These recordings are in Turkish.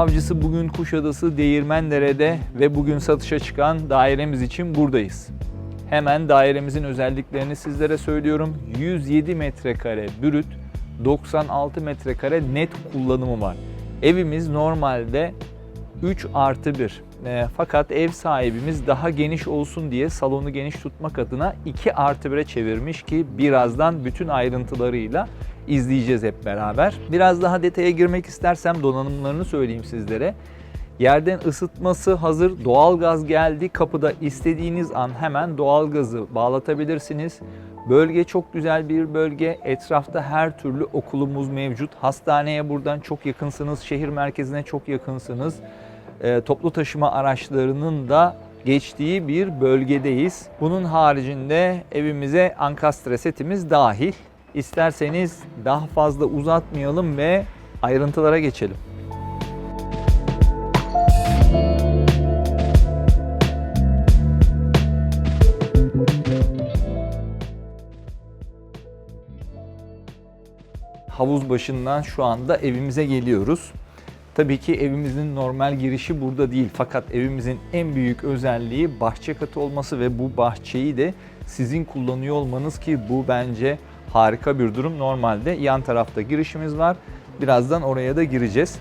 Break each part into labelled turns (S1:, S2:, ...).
S1: avcısı bugün Kuşadası Değirmendere'de ve bugün satışa çıkan dairemiz için buradayız. Hemen dairemizin özelliklerini sizlere söylüyorum. 107 metrekare brüt, 96 metrekare net kullanımı var. Evimiz normalde 3 artı 1. E, fakat ev sahibimiz daha geniş olsun diye salonu geniş tutmak adına 2 artı 1'e çevirmiş ki birazdan bütün ayrıntılarıyla izleyeceğiz hep beraber. Biraz daha detaya girmek istersem donanımlarını söyleyeyim sizlere. Yerden ısıtması hazır, doğalgaz geldi. Kapıda istediğiniz an hemen doğalgazı bağlatabilirsiniz. Bölge çok güzel bir bölge. Etrafta her türlü okulumuz mevcut. Hastaneye buradan çok yakınsınız, şehir merkezine çok yakınsınız. Ee, toplu taşıma araçlarının da geçtiği bir bölgedeyiz. Bunun haricinde evimize ankastre setimiz dahil. İsterseniz daha fazla uzatmayalım ve ayrıntılara geçelim. havuz başından şu anda evimize geliyoruz. Tabii ki evimizin normal girişi burada değil fakat evimizin en büyük özelliği bahçe katı olması ve bu bahçeyi de sizin kullanıyor olmanız ki bu bence harika bir durum. Normalde yan tarafta girişimiz var. Birazdan oraya da gireceğiz.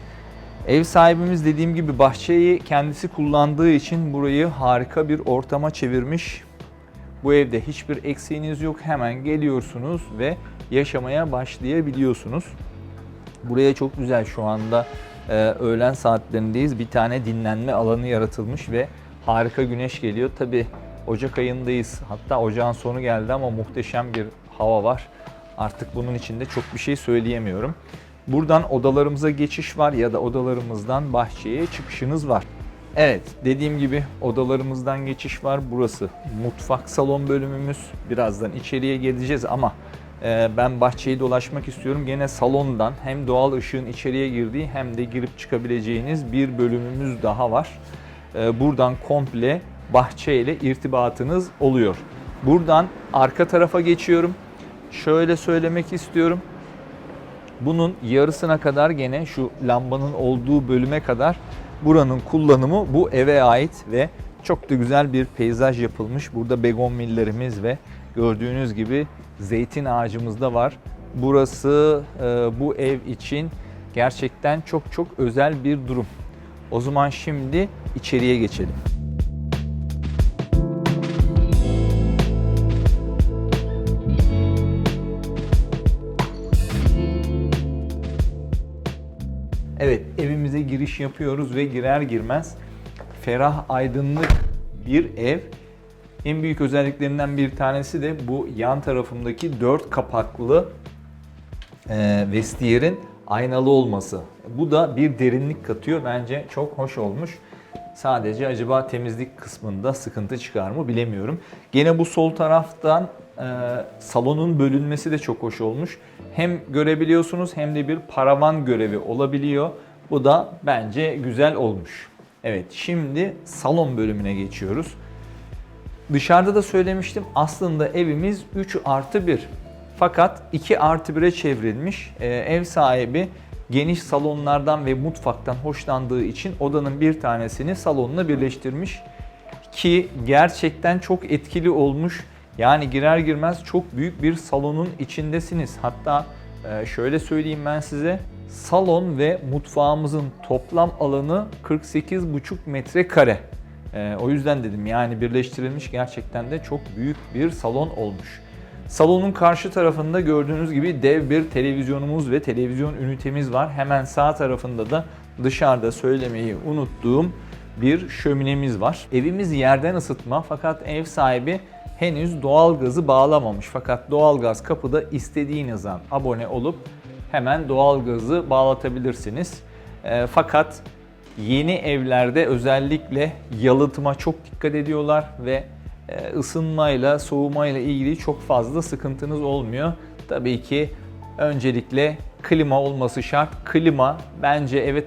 S1: Ev sahibimiz dediğim gibi bahçeyi kendisi kullandığı için burayı harika bir ortama çevirmiş. Bu evde hiçbir eksiğiniz yok. Hemen geliyorsunuz ve yaşamaya başlayabiliyorsunuz. Buraya çok güzel şu anda e, öğlen saatlerindeyiz. Bir tane dinlenme alanı yaratılmış ve harika güneş geliyor. Tabi Ocak ayındayız. Hatta ocağın sonu geldi ama muhteşem bir hava var. Artık bunun içinde çok bir şey söyleyemiyorum. Buradan odalarımıza geçiş var ya da odalarımızdan bahçeye çıkışınız var. Evet, dediğim gibi odalarımızdan geçiş var. Burası mutfak salon bölümümüz. Birazdan içeriye geleceğiz ama ben bahçeyi dolaşmak istiyorum. Gene salondan hem doğal ışığın içeriye girdiği hem de girip çıkabileceğiniz bir bölümümüz daha var. E, buradan komple bahçe ile irtibatınız oluyor. Buradan arka tarafa geçiyorum. Şöyle söylemek istiyorum. Bunun yarısına kadar gene şu lambanın olduğu bölüme kadar buranın kullanımı bu eve ait ve çok da güzel bir peyzaj yapılmış. Burada begonvillerimiz ve gördüğünüz gibi zeytin ağacımız da var. Burası e, bu ev için gerçekten çok çok özel bir durum. O zaman şimdi içeriye geçelim. Evet, evimize giriş yapıyoruz ve girer girmez ferah, aydınlık bir ev. En büyük özelliklerinden bir tanesi de bu yan tarafımdaki dört kapaklı e, vestiyerin aynalı olması. Bu da bir derinlik katıyor. Bence çok hoş olmuş. Sadece acaba temizlik kısmında sıkıntı çıkar mı bilemiyorum. Gene bu sol taraftan e, salonun bölünmesi de çok hoş olmuş. Hem görebiliyorsunuz hem de bir paravan görevi olabiliyor. Bu da bence güzel olmuş. Evet şimdi salon bölümüne geçiyoruz. Dışarıda da söylemiştim aslında evimiz 3 artı 1. Fakat 2 artı 1'e çevrilmiş. Ee, ev sahibi geniş salonlardan ve mutfaktan hoşlandığı için odanın bir tanesini salonla birleştirmiş. Ki gerçekten çok etkili olmuş. Yani girer girmez çok büyük bir salonun içindesiniz. Hatta e, şöyle söyleyeyim ben size. Salon ve mutfağımızın toplam alanı 48,5 metrekare. Ee, o yüzden dedim yani birleştirilmiş gerçekten de çok büyük bir salon olmuş. Salonun karşı tarafında gördüğünüz gibi dev bir televizyonumuz ve televizyon ünitemiz var. Hemen sağ tarafında da dışarıda söylemeyi unuttuğum bir şöminemiz var. Evimiz yerden ısıtma fakat ev sahibi henüz doğalgazı bağlamamış. Fakat doğalgaz kapıda istediğiniz an abone olup hemen doğalgazı bağlatabilirsiniz. E, fakat yeni evlerde özellikle yalıtıma çok dikkat ediyorlar ve e, ısınmayla, soğumayla ilgili çok fazla sıkıntınız olmuyor. Tabii ki öncelikle klima olması şart. Klima bence eve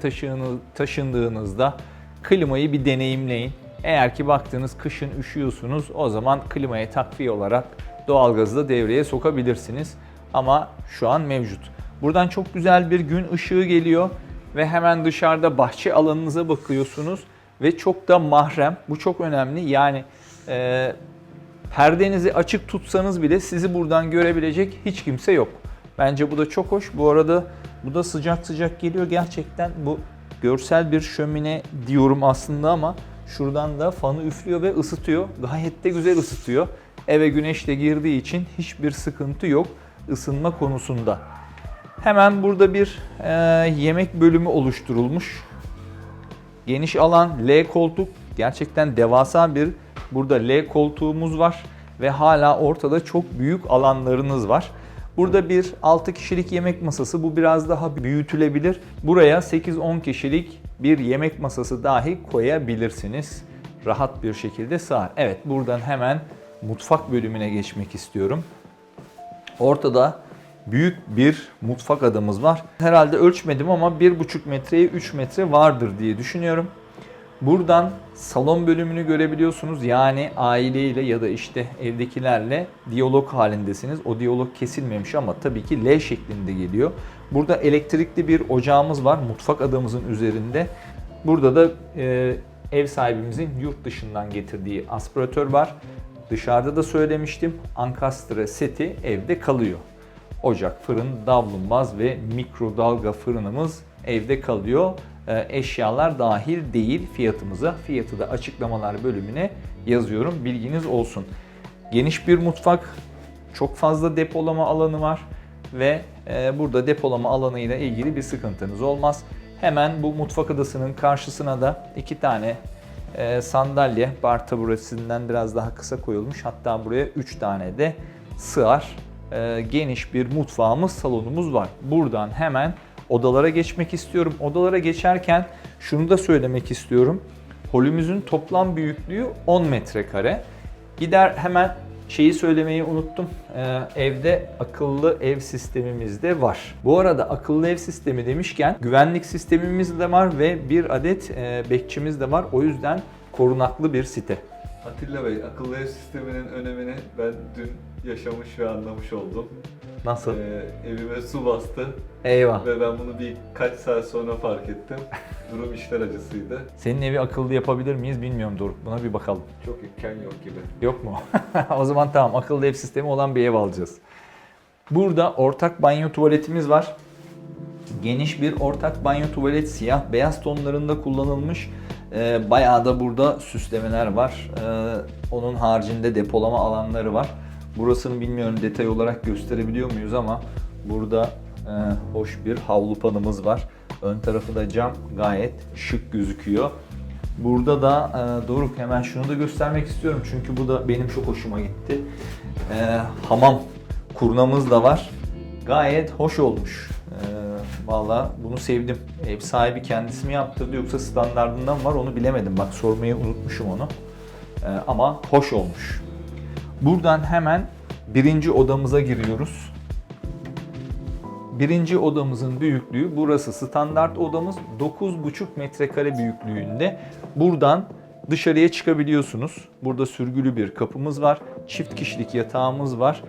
S1: taşındığınızda klimayı bir deneyimleyin. Eğer ki baktığınız kışın üşüyorsunuz o zaman klimaya takviye olarak doğalgazı da devreye sokabilirsiniz. Ama şu an mevcut. Buradan çok güzel bir gün ışığı geliyor. Ve hemen dışarıda bahçe alanınıza bakıyorsunuz ve çok da mahrem. Bu çok önemli. Yani e, perdenizi açık tutsanız bile sizi buradan görebilecek hiç kimse yok. Bence bu da çok hoş. Bu arada bu da sıcak sıcak geliyor. Gerçekten bu görsel bir şömine diyorum aslında ama şuradan da fanı üflüyor ve ısıtıyor. Gayet de güzel ısıtıyor. Eve güneş de girdiği için hiçbir sıkıntı yok ısınma konusunda. Hemen burada bir e, yemek bölümü oluşturulmuş. Geniş alan, L koltuk. Gerçekten devasa bir burada L koltuğumuz var ve hala ortada çok büyük alanlarınız var. Burada bir 6 kişilik yemek masası. Bu biraz daha büyütülebilir. Buraya 8-10 kişilik bir yemek masası dahi koyabilirsiniz. Rahat bir şekilde sığar. Evet buradan hemen mutfak bölümüne geçmek istiyorum. Ortada büyük bir mutfak adamız var. Herhalde ölçmedim ama 1,5 metreye 3 metre vardır diye düşünüyorum. Buradan salon bölümünü görebiliyorsunuz. Yani aileyle ya da işte evdekilerle diyalog halindesiniz. O diyalog kesilmemiş ama tabii ki L şeklinde geliyor. Burada elektrikli bir ocağımız var mutfak adamızın üzerinde. Burada da e, ev sahibimizin yurt dışından getirdiği aspiratör var. Dışarıda da söylemiştim. Ankastre seti evde kalıyor. Ocak, fırın, davlumbaz ve mikrodalga fırınımız evde kalıyor. Ee, eşyalar dahil değil fiyatımıza. Fiyatı da açıklamalar bölümüne yazıyorum. Bilginiz olsun. Geniş bir mutfak, çok fazla depolama alanı var ve e, burada depolama alanı ile ilgili bir sıkıntınız olmaz. Hemen bu mutfak adasının karşısına da iki tane e, sandalye bar taburesinden biraz daha kısa koyulmuş. Hatta buraya 3 tane de sığar geniş bir mutfağımız, salonumuz var. Buradan hemen odalara geçmek istiyorum. Odalara geçerken şunu da söylemek istiyorum. Holümüzün toplam büyüklüğü 10 metrekare. Gider hemen şeyi söylemeyi unuttum. Ee, evde akıllı ev sistemimiz de var. Bu arada akıllı ev sistemi demişken güvenlik sistemimiz de var ve bir adet e, bekçimiz de var. O yüzden korunaklı bir site.
S2: Atilla Bey, akıllı ev sisteminin önemini ben dün yaşamış ve anlamış oldum.
S1: Nasıl?
S2: Ee, evime su bastı
S1: Eyvah.
S2: ve ben bunu birkaç saat sonra fark ettim. Durum işler acısıydı.
S1: Senin evi akıllı yapabilir miyiz bilmiyorum Doruk. Buna bir bakalım.
S2: Çok imkan yok gibi.
S1: Yok mu? o zaman tamam akıllı ev sistemi olan bir ev alacağız. Burada ortak banyo tuvaletimiz var. Geniş bir ortak banyo tuvalet siyah beyaz tonlarında kullanılmış. Ee, bayağı da burada süslemeler var. Ee, onun haricinde depolama alanları var. Burasını bilmiyorum detay olarak gösterebiliyor muyuz ama burada e, hoş bir havlu panımız var. Ön tarafı da cam gayet şık gözüküyor. Burada da e, Doruk hemen şunu da göstermek istiyorum çünkü bu da benim çok hoşuma gitti. E, hamam kurnamız da var. Gayet hoş olmuş. Valla bunu sevdim. Ev sahibi kendisi mi yaptırdı yoksa standardından mı var onu bilemedim. Bak sormayı unutmuşum onu. E, ama hoş olmuş. Buradan hemen birinci odamıza giriyoruz. Birinci odamızın büyüklüğü burası standart odamız 9,5 metrekare büyüklüğünde. Buradan dışarıya çıkabiliyorsunuz. Burada sürgülü bir kapımız var. Çift kişilik yatağımız var.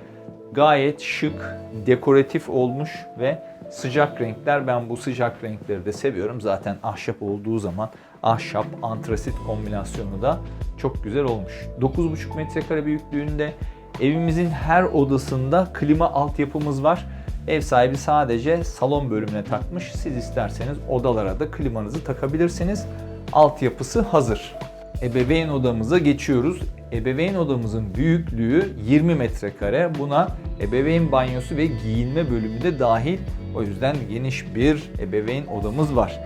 S1: Gayet şık, dekoratif olmuş ve sıcak renkler. Ben bu sıcak renkleri de seviyorum. Zaten ahşap olduğu zaman ahşap antrasit kombinasyonu da çok güzel olmuş. 9,5 metrekare büyüklüğünde evimizin her odasında klima altyapımız var. Ev sahibi sadece salon bölümüne takmış. Siz isterseniz odalara da klimanızı takabilirsiniz. Altyapısı hazır. Ebeveyn odamıza geçiyoruz. Ebeveyn odamızın büyüklüğü 20 metrekare. Buna ebeveyn banyosu ve giyinme bölümü de dahil. O yüzden geniş bir ebeveyn odamız var.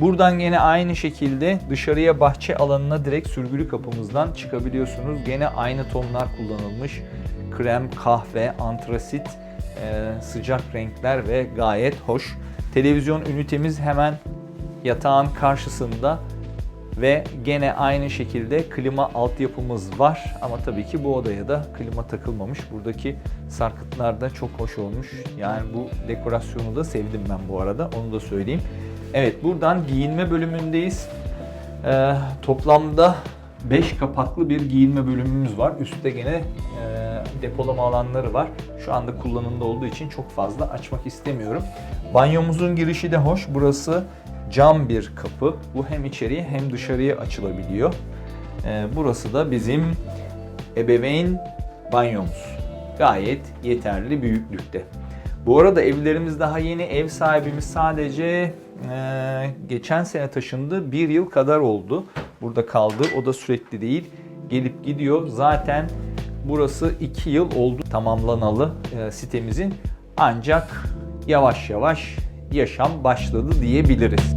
S1: Buradan gene aynı şekilde dışarıya bahçe alanına direkt sürgülü kapımızdan çıkabiliyorsunuz. Gene aynı tonlar kullanılmış. Krem, kahve, antrasit, e, sıcak renkler ve gayet hoş. Televizyon ünitemiz hemen yatağın karşısında ve gene aynı şekilde klima altyapımız var ama tabii ki bu odaya da klima takılmamış. Buradaki sarkıtlar da çok hoş olmuş. Yani bu dekorasyonu da sevdim ben bu arada onu da söyleyeyim. Evet buradan giyinme bölümündeyiz. Ee, toplamda 5 kapaklı bir giyinme bölümümüz var. Üstte gene e, depolama alanları var. Şu anda kullanımda olduğu için çok fazla açmak istemiyorum. Banyomuzun girişi de hoş. Burası cam bir kapı. Bu hem içeriye hem dışarıya açılabiliyor. Ee, burası da bizim ebeveyn banyomuz. Gayet yeterli büyüklükte. Bu arada evlerimiz daha yeni. Ev sahibimiz sadece eee, geçen sene taşındı. Bir yıl kadar oldu. Burada kaldı. O da sürekli değil. Gelip gidiyor. Zaten burası iki yıl oldu tamamlanalı eee, sitemizin. Ancak yavaş yavaş yaşam başladı diyebiliriz.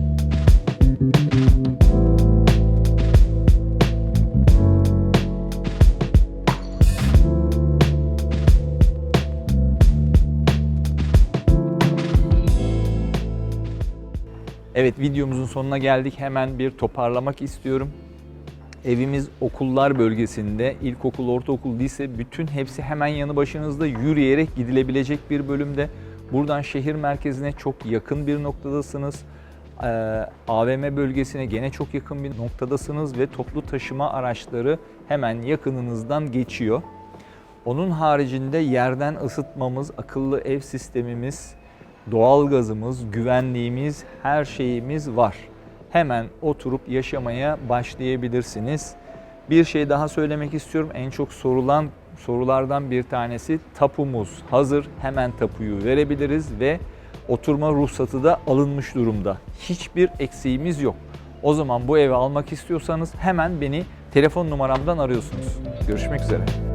S1: Evet videomuzun sonuna geldik. Hemen bir toparlamak istiyorum. Evimiz okullar bölgesinde. İlkokul, ortaokul, lise bütün hepsi hemen yanı başınızda yürüyerek gidilebilecek bir bölümde. Buradan şehir merkezine çok yakın bir noktadasınız. Ee, AVM bölgesine gene çok yakın bir noktadasınız ve toplu taşıma araçları hemen yakınınızdan geçiyor. Onun haricinde yerden ısıtmamız, akıllı ev sistemimiz, doğalgazımız, güvenliğimiz, her şeyimiz var. Hemen oturup yaşamaya başlayabilirsiniz. Bir şey daha söylemek istiyorum. En çok sorulan sorulardan bir tanesi tapumuz hazır. Hemen tapuyu verebiliriz ve oturma ruhsatı da alınmış durumda. Hiçbir eksiğimiz yok. O zaman bu evi almak istiyorsanız hemen beni telefon numaramdan arıyorsunuz. Görüşmek üzere.